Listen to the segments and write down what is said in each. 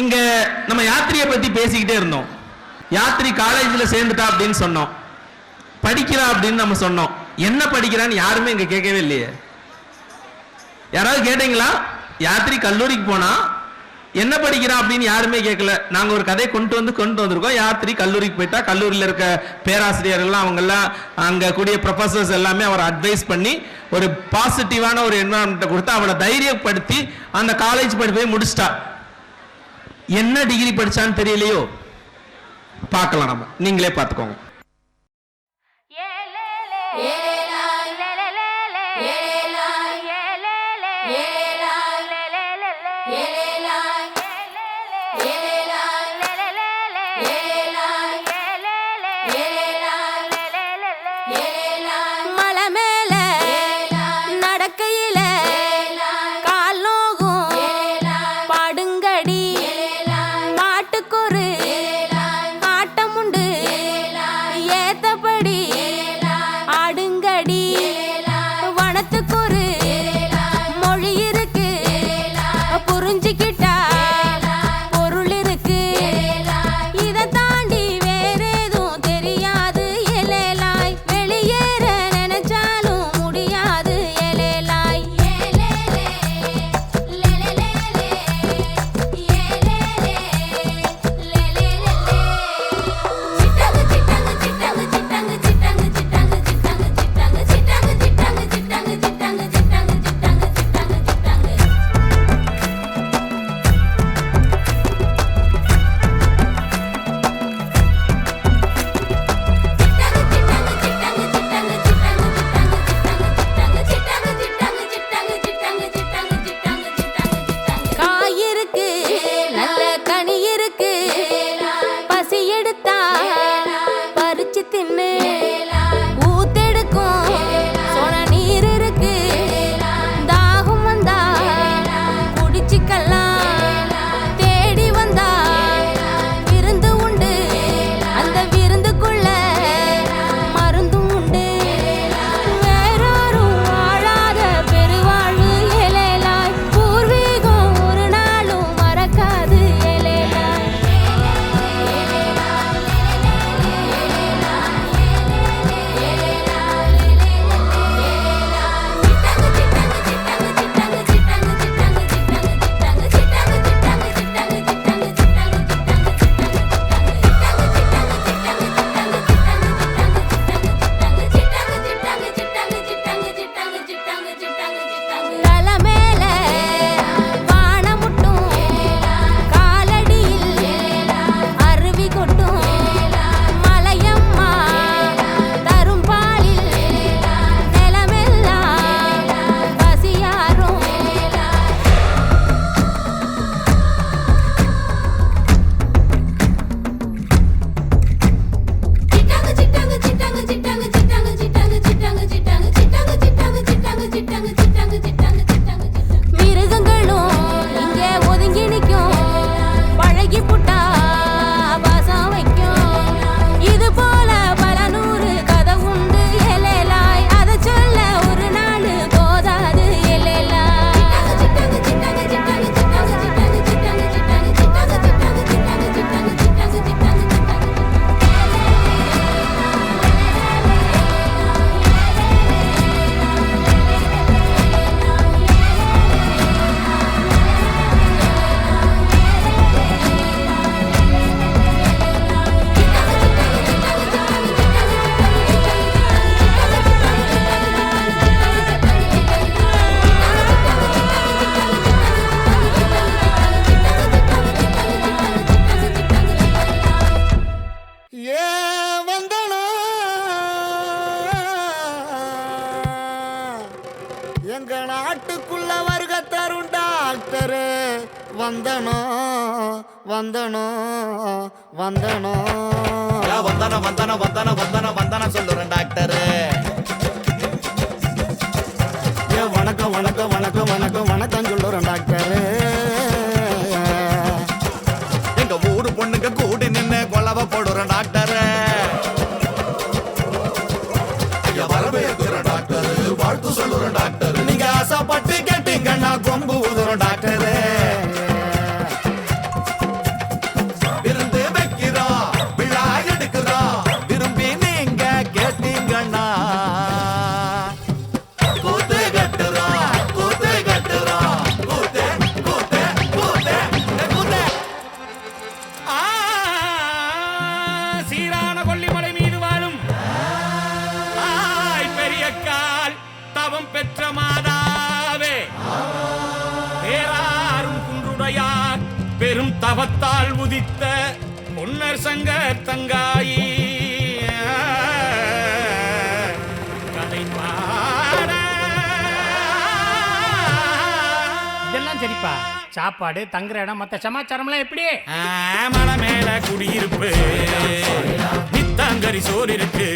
இங்க நம்ம யாத்திரியை பத்தி பேசிக்கிட்டே இருந்தோம். யாத்திரி காலேஜ்ல சேர்ந்துட்டா அப்படின்னு சொன்னோம். படிக்கிறா அப்படின்னு நம்ம சொன்னோம். என்ன படிக்கிறான்னு யாருமே இங்க கேட்கவே இல்லையே. யாராவது கேட்டீங்களா? யாத்திரி கல்லூரிக்கு போனா என்ன படிக்கிறான் அப்படின்னு யாருமே கேட்கல. நாங்க ஒரு கதையை கொண்டு வந்து கொண்டு வந்திருக்கோம். யாத்திரி கல்லூரிக்கு போயிட்டா கல்லூரியில் இருக்க பேராசிரியர்கள்லாம் அவங்கெல்லாம் அங்கே அங்க கூடிய ப்ரொஃபசர்ஸ் எல்லாமே அவரை அட்வைஸ் பண்ணி ஒரு பாசிட்டிவான ஒரு என்வரான்மெண்ட்டை கொடுத்து அவளை தைரியப்படுத்தி அந்த காலேஜ் படிப்பை முடிச்சிட்டா. என்ன டிகிரி படிச்சான்னு தெரியலையோ? பார்க்கலாம் நம்ம. நீங்களே பார்த்துக்கோங்க. மலை காட்டுக்குள்ள வருக தரும் டாக்டரு? வந்தனோ வந்தனோ வந்தனோ. வந்தன வந்தான வந்தான வந்தன வந்தான சொல்லுறேன் டாக்டர். ஏ வணக்கம் வணக்கம் doctor உதித்த பொன்னர் சங்க தங்காயி. கதை பாட. இதெல்லாம் சரிப்பா. சாப்பாடு தங்குற இடம் மத்த சமாச்சாரம்லாம் எப்படி? ஆ, மலை மேல குடியிருப்பு. நித்தாங்கரி சோறு இருக்கு.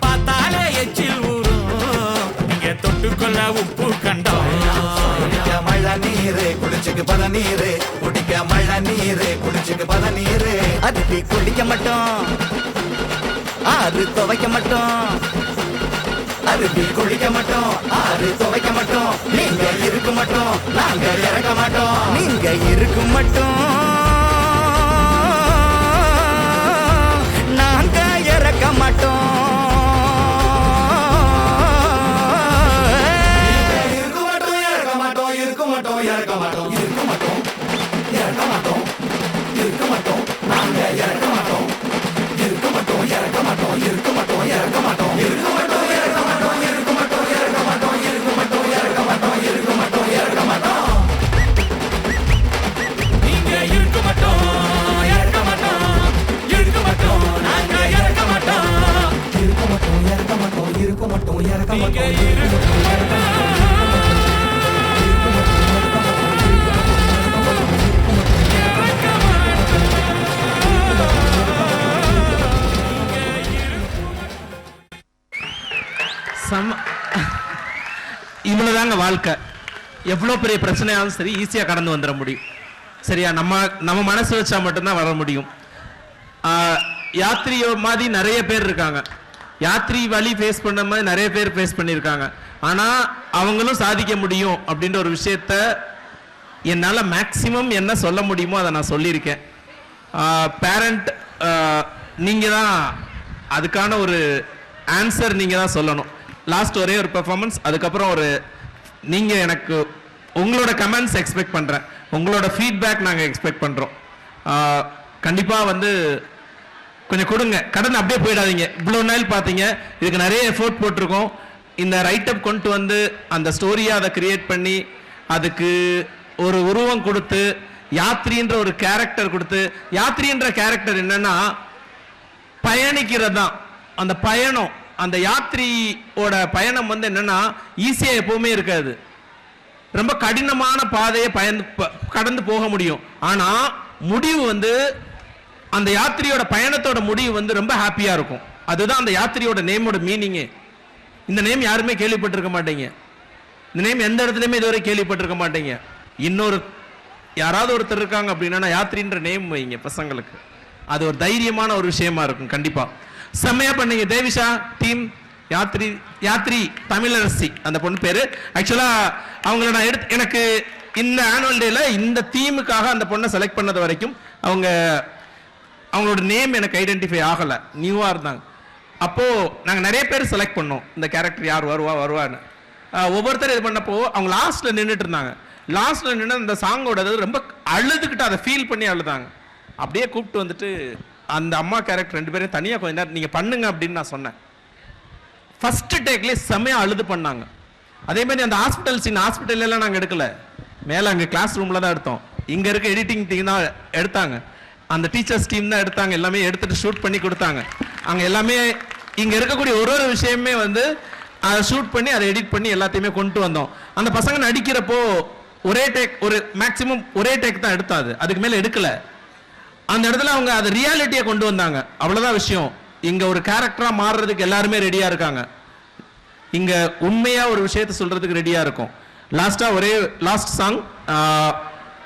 பார்த்தாலே எச்சில் ஊரும் நீங்க தொட்டுக்கொள்ள உப்பு கண்டோம். மழை நீரு குளிச்சுக்கு பத நீரு. குடிக்க மழை நீரு குளிச்சுக்கு பத நீரு. அதுக்கு குளிக்க மட்டும் ஆறு துவைக்க மட்டும். அருவி குளிக்க மட்டும் ஆறு துவைக்க மட்டும். நீங்க இருக்க மட்டும் நாங்க இறக்க மாட்டோம். நீங்க இருக்கும் மட்டும். மட்டும் இறக்க மட்டும் இருக்க மட்டும் இறக்க மட்டும் மாட்டோம் சம இவ்வளவுதாங்க வாழ்க்கை. எவ்வளோ பெரிய பிரச்சனையாலும் சரி ஈஸியாக கடந்து வந்துட முடியும். சரியா? நம்ம நம்ம மனசு வச்சா மட்டும்தான் வர முடியும். ஆஹ், மாதிரி நிறைய பேர் இருக்காங்க. யாத்ரி வழி ஃபேஸ் பண்ண மாதிரி நிறைய பேர் ஃபேஸ் பண்ணியிருக்காங்க. ஆனால் அவங்களும் சாதிக்க முடியும் அப்படின்ற ஒரு விஷயத்த என்னால் மேக்ஸிமம் என்ன சொல்ல முடியுமோ அதை நான் சொல்லியிருக்கேன். பேரண்ட் நீங்கள் தான் அதுக்கான ஒரு ஆன்சர் நீங்கள் தான் சொல்லணும். லாஸ்ட் ஒரே ஒரு பெர்ஃபார்மன்ஸ் அதுக்கப்புறம் ஒரு நீங்கள் எனக்கு உங்களோட கமெண்ட்ஸ் எக்ஸ்பெக்ட் பண்ணுறேன் உங்களோட ஃபீட்பேக் நாங்கள் எக்ஸ்பெக்ட் பண்ணுறோம் கண்டிப்பாக வந்து கொஞ்சம் கொடுங்க. கடன் அப்படியே போயிடாதீங்க. இவ்வளோ நாள் பார்த்தீங்க. இதுக்கு நிறைய எஃபோர்ட் போட்டிருக்கோம். இந்த ரைட்டப் கொண்டு வந்து அந்த ஸ்டோரியை அதை கிரியேட் பண்ணி அதுக்கு ஒரு உருவம் கொடுத்து யாத்ரின்ற ஒரு கேரக்டர் கொடுத்து யாத்ரின்ற கேரக்டர் என்னன்னா பயணிக்கிறது தான் அந்த பயணம் அந்த யாத்ரியோட பயணம் வந்து என்னன்னா ஈஸியாக எப்பவுமே இருக்காது. ரொம்ப கடினமான பாதையை பயந்து ப- கடந்து போக முடியும். ஆனால் முடிவு வந்து அந்த யாத்திரையோட பயணத்தோட முடிவு வந்து ரொம்ப ஹாப்பியா இருக்கும். அதுதான் அந்த யாத்திரையோட நேமோட மீனிங்கு. இந்த நேம் யாருமே கேள்விப்பட்டிருக்க மாட்டீங்க. இந்த நேம் எந்த இடத்துலையுமே இதுவரை கேள்விப்பட்டிருக்க மாட்டீங்க. இன்னொரு யாராவது ஒருத்தர் இருக்காங்க அப்படின்னா யாத்ரின்ற நேம் வைங்க பசங்களுக்கு. அது ஒரு தைரியமான ஒரு விஷயமா இருக்கும் கண்டிப்பா. செம்மையா பண்ணீங்க தேவிஷா டீம் யாத்ரி யாத்ரி தமிழரசி. அந்த பொண்ணு பேரு. ஆக்சுவலா அவங்கள நான் எடுத்து எனக்கு இந்த ஆனுவல் டேல இந்த தீமுக்காக அந்த பொண்ணை செலக்ட் பண்ணது வரைக்கும் அவங்க அவங்களோட நேம் எனக்கு ஐடென்டிஃபை ஆகலை. நியூவாக இருந்தாங்க. அப்போது நாங்கள் நிறைய பேர் செலக்ட் பண்ணோம். இந்த கேரக்டர் யார் வருவா வருவான்னு. ஒவ்வொருத்தரும் இது பண்ணப்போ அவங்க லாஸ்ட்டில் நின்றுட்டு இருந்தாங்க. லாஸ்ட்டில் நின்று அந்த சாங்கோட ரொம்ப அழுதுகிட்டு அதை ஃபீல் பண்ணி அழுதாங்க. அப்படியே கூப்பிட்டு வந்துட்டு அந்த அம்மா கேரக்டர் ரெண்டு பேரையும் தனியாக கொஞ்ச நேரம் நீங்கள் பண்ணுங்க அப்படின்னு நான் சொன்னேன். ஃபஸ்ட்டு டேக்லேயே செம்மையா அழுது பண்ணாங்க. அதே மாதிரி அந்த ஹாஸ்பிட்டல் சீன் ஹாஸ்பிட்டல்லாம் நாங்கள் எடுக்கலை எடுக்கல. அங்கே அங்க கிளாஸ் ரூமில் தான் எடுத்தோம். இங்கே இருக்க எடிட்டிங் டீம் தான் எடுத்தாங்க. அந்த டீச்சர்ஸ் டீம் தான் எடுத்தாங்க. எல்லாமே எடுத்துட்டு ஷூட் பண்ணி கொடுத்தாங்க. அங்கே எல்லாமே இங்கே இருக்கக்கூடிய ஒரு ஒரு விஷயமே வந்து அதை ஷூட் பண்ணி அதை எடிட் பண்ணி எல்லாத்தையுமே கொண்டு வந்தோம். அந்த பசங்க நடிக்கிறப்போ ஒரே டேக் ஒரு மேக்ஸிமம் ஒரே டேக் தான் எடுத்தாது. அதுக்கு மேலே எடுக்கல. அந்த இடத்துல அவங்க அதை ரியாலிட்டியை கொண்டு வந்தாங்க. அவ்வளோதான் விஷயம். இங்கே ஒரு கேரக்டராக மாறுறதுக்கு எல்லாருமே ரெடியாக இருக்காங்க. இங்கே உண்மையாக ஒரு விஷயத்தை சொல்கிறதுக்கு ரெடியாக இருக்கும். லாஸ்ட்டாக ஒரே லாஸ்ட் சாங்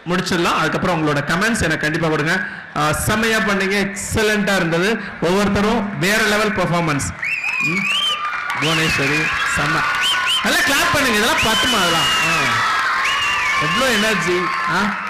முடிச்சிடலாம். அதுக்கப்புறம் உங்களோட கமெண்ட்ஸ் எனக்கு கண்டிப்பாக கொடுங்க. செம்மையாக பண்ணீங்க. எக்ஸலண்ட்டாக இருந்தது. ஒவ்வொருத்தரும் வேற லெவல் பெர்ஃபார்மன்ஸ் புவனேஸ்வரி செம்ம. நல்லா கிளாப் பண்ணுங்க. இதெல்லாம் பத்துமா அதெல்லாம்? ஆ. எவ்வளோ எனர்ஜி ஆ?